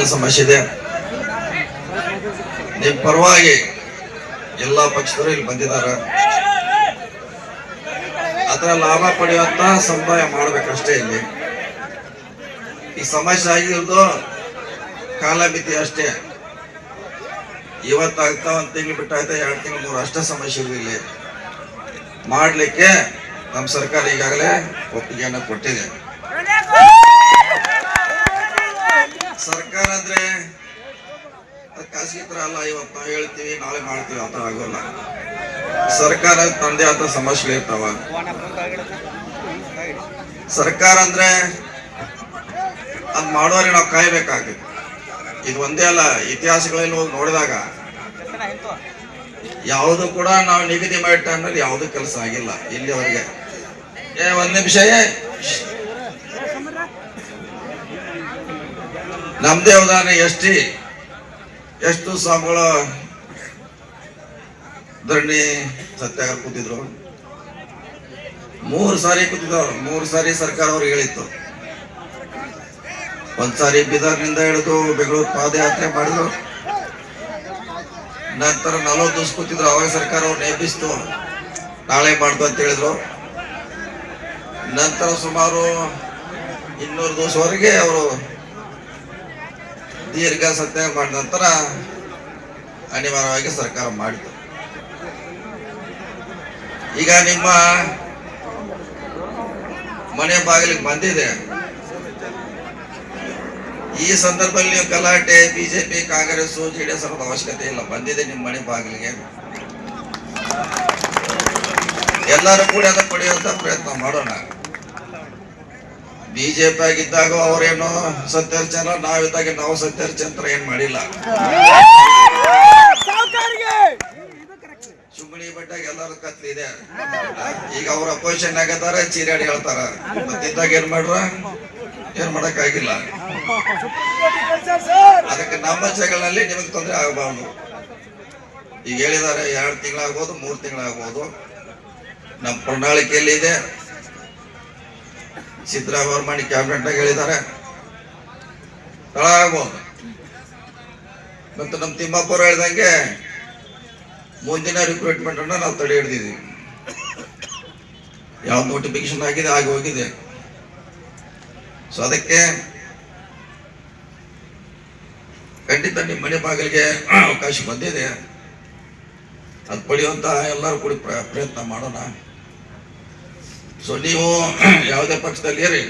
General ಸಮಸ್ಯೆ ಇದೆ ನಿಮ್ ಪರವಾಗಿ ಎಲ್ಲಾ ಪಕ್ಷದವರು ಇಲ್ಲಿ ಬಂದಿದ್ದಾರೆ. ಅದರ ಲಾಭ ಪಡೆಯುವಂತ ಸಮುದಾಯ ಮಾಡ್ಬೇಕಷ್ಟೇ ಇಲ್ಲಿ. ಈ ಸಮಸ್ಯೆ ಆಗಿರೋದು ಕಾಲಮಿತಿ ಅಷ್ಟೇ. ಇವತ್ತಾಗ್ತಾ ಒಂದ್ ತಿಂಗಳು ಬಿಟ್ಟಾಯ್ತಾ ಎರಡು ತಿಂಗಳು ಮೂರು ಅಷ್ಟೇ ಸಮಸ್ಯೆ ಇಲ್ಲಿ. ಮಾಡ್ಲಿಕ್ಕೆ ನಮ್ಮ ಸರ್ಕಾರ ಈಗಾಗಲೇ ಒಪ್ಪಿಗೆಯನ್ನು ಕೊಟ್ಟಿದೆ ಸರ್ಕಾರ ಅಂದ್ರೆ ಅದ್ ಖಾಸಗಿ ತರ ಅಲ್ಲ ಇವತ್ತು ನಾವು ಹೇಳ್ತೀವಿ, ನಾಳೆ ಮಾಡ್ತೀವಿ ಥರ ಆಗೋಲ್ಲ. ಸರ್ಕಾರ ತಂದೆ ಆದ ಸಮಸ್ಯೆ ಇರ್ತಾವ. ಸರ್ಕಾರ ಅಂದ್ರೆ ಅದ್ ಮಾಡೋರಿಗೆ ನಾವು ಕಾಯ್ಬೇಕಾಗುತ್ತೆ. ಇದು ಒಂದೇ ಅಲ್ಲ, ಇತಿಹಾಸಗಳಲ್ಲಿ ಹೋಗಿ ನೋಡಿದಾಗ ಯಾವುದು ಕೂಡ ನಾವು ನಿಗದಿ ಮಾಡಿದ ಟೈಮ್ನಲ್ಲಿ ಯಾವುದು ಕೆಲಸ ಆಗಿಲ್ಲ ಇಲ್ಲಿವರೆಗೆ. ಏ, ಒಂದ್ ನಿಮಿಷ ನಮ್ದೇ ಉದಾಹರಣೆ ಎಷ್ಟಿ ಎಷ್ಟು ಸಂಬಳ ಧರಣಿ ಸತ್ಯಾಗ್ರಹ ಕೂತಿದ್ರು? ಮೂರು ಸಾರಿ ಕೂತಿದ್ರು. ಮೂರು ಸಾರಿ ಸರ್ಕಾರ ಅವ್ರಿಗೆ ಹೇಳಿತ್ತು ಒಂದ್ಸಾರಿ ಬೀದರ್ನಿಂದ ಹಿಡಿದು ಬೆಂಗಳೂರು ಪಾದಯಾತ್ರೆ ಮಾಡಿದ್ರು. ನಂತರ ನಲವತ್ತು ದಿವಸ ಕೂತಿದ್ರು. ಅವಾಗ ಸರ್ಕಾರ ಅವ್ರು ನೇಮಿಸ್ತು ನಾಳೆ ಮಾಡ್ತು ಅಂತ ಹೇಳಿದ್ರು. ನಂತರ ಸುಮಾರು ಇನ್ನೂರು ದಿವಸವರೆಗೆ ಅವರು ದೀರ್ಘ ಸತ್ಯ ಮಾಡಿದ ನಂತರ ಅನಿವಾರ್ಯವಾಗಿ ಸರ್ಕಾರ ಮಾಡಿತು. ಈಗ ನಿಮ್ಮ ಮನೆ ಬಾಗಿಲಿಗೆ ಬಂದಿದೆ. ಈ ಸಂದರ್ಭದಲ್ಲಿ ನೀವು ಗಲಾಟೆ, ಬಿಜೆಪಿ, ಕಾಂಗ್ರೆಸ್ ಜೆಡಿಎಸ್ ಅನ್ನೋದು ಅವಶ್ಯಕತೆ ಇಲ್ಲ. ಬಂದಿದೆ ನಿಮ್ಮ ಮನೆ ಬಾಗಿಲಿಗೆ. ಎಲ್ಲರೂ ಕೂಡ ಅದನ್ನು ಪಡೆಯುವಂತ ಪ್ರಯತ್ನ ಮಾಡೋಣ. ಬಿಜೆಪಿ ಆಗಿದ್ದಾಗ ಅವರೇನು ಸತ್ಯರ್ಚನ ನಾವಿದ್ದಾಗ ನಾವು ಸತ್ಯರ್ಚಂತ್ರ ಏನ್ ಮಾಡಿಲ್ಲ. ಸುಮ್ಮನಿ ಬಟ್ಟಾಗ ಎಲ್ಲಾರು ಕತ್ಲಿದೆ ಈಗ ಅವ್ರ ಅಪೋಸಿಷನ್ ಆಗದಾರ ಚೀರಾಡಿ ಹೇಳ್ತಾರ. ಮತ್ತಿದ್ದಾಗ ಏನ್ ಮಾಡ್ರ? ಏನ್ ಮಾಡಕ್ ಆಗಿಲ್ಲ ಅದಕ್ಕೆ ನಮ್ಮ ಜಗಳಲ್ಲಿ ನಿಮಗೆ ತೊಂದರೆ ಆಗಬಾರ್ದು. ಈಗ ಹೇಳಿದಾರೆ ಎರಡು ತಿಂಗಳಾಗ್ಬೋದು ಮೂರು ತಿಂಗಳಾಗ್ಬೋದು. ನಮ್ಮ ಪ್ರಣಾಳಿಕೆಯಲ್ಲಿ ಇದೆ ಸಿದ್ದರಾಮಯ್ಯ ಅವ್ರ ಮಾಡಿ ಕ್ಯಾಬಿನೆಟ್ ಆಗಿ ಹೇಳಿದ್ದಾರೆ. ತಳ ಆಗ್ಬೋದು ಮತ್ತು ನಮ್ಮ ತಿಮ್ಮಪ್ಪರು ಹೇಳ್ದಂಗೆ ಮುಂದಿನ ರಿಕ್ರೂಟ್ಮೆಂಟ್ ಅನ್ನ ನಾವು ತಡೆ ಹಿಡಿದಿದ್ದೀವಿ. ಯಾವ ನೋಟಿಫಿಕೇಶನ್ ಆಗಿದೆ, ಆಗಿ ಹೋಗಿದೆ. ಸೊ ಅದಕ್ಕೆ ಖಂಡಿತ ನಿಮ್ಮ ಮನೆ ಬಾಗಿಲಿಗೆ ಅವಕಾಶ ಬಂದಿದೆ. ಅದು ಪಡೆಯುವಂತಹ ಎಲ್ಲರೂ ಕೂಡ ಪ್ರ- ಪ್ರಯತ್ನ ಮಾಡೋಣ. ಸೊ ನೀವು ಯಾವುದೇ ಪಕ್ಷದಲ್ಲಿ ಇರಿ.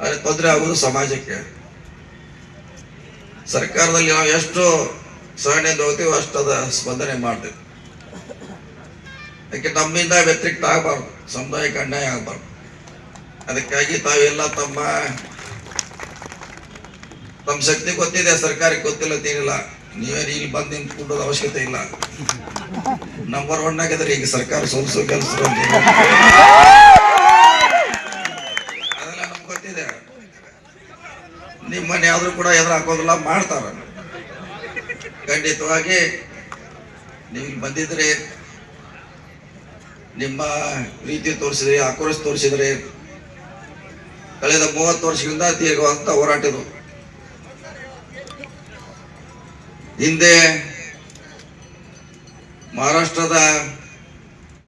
ಆದರೆ ತೊಂದರೆ ಆಗುವುದು ಸಮಾಜಕ್ಕೆ. ಸರ್ಕಾರದಲ್ಲಿ ನಾವು ಎಷ್ಟು ಸಹನೆಯಿಂದ ಹೋಗ್ತೀವೋ ಅಷ್ಟು ಸ್ಪಂದನೆ ಮಾಡ್ತೀವಿ. ಅದಕ್ಕೆ ನಮ್ಮಿಂದ ವ್ಯತಿರಿಕ್ತ ಆಗಬಾರ್ದು. ಸಮುದಾಯಕ್ಕೆ ಅನ್ಯಾಯ ಆಗಬಾರ್ದು. ಅದಕ್ಕಾಗಿ ತಾವೆಲ್ಲ ತಮ್ಮ ತಮ್ಮ ಶಕ್ತಿ ಗೊತ್ತಿದೆ, ಸರ್ಕಾರಕ್ಕೆ ಗೊತ್ತಿಲ್ಲ ಅಂತೇನಿಲ್ಲ ನೀವೇನು ಇಲ್ಲಿ ಬಂದು ನಿಂತ್ಕೊಳ್ಳೋದು ಅವಶ್ಯಕತೆ ಇಲ್ಲ. ನಂಬರ್ ಒನ್ ಆಗಿದ್ರೆ ಈಗ ಸರ್ಕಾರ ಸೋಲಿಸೋ ಕೆಲಸ ಅದೆಲ್ಲ ನಮ್ಗೆ ಗೊತ್ತಿದೆ. ನಿಮ್ಮ ಮನೆ ಆದ್ರೂ ಕೂಡ ಎದುರು ಹಾಕೋದಿಲ್ಲ, ಮಾಡ್ತಾರ. ಖಂಡಿತವಾಗಿ ನೀವು ಬಂದಿದ್ರೆ ನಿಮ್ಮ ಪ್ರೀತಿ ತೋರಿಸಿದ್ರಿ, ಆಕ್ರೋಶ ತೋರಿಸಿದ್ರೆ ಕಳೆದ ಮೂವತ್ತು ವರ್ಷದಿಂದ ದೀರ್ಘವಂತ ಹೋರಾಟ ಇದು ಹಿಂದೆ ಮಹಾರಾಷ್ಟ್ರದ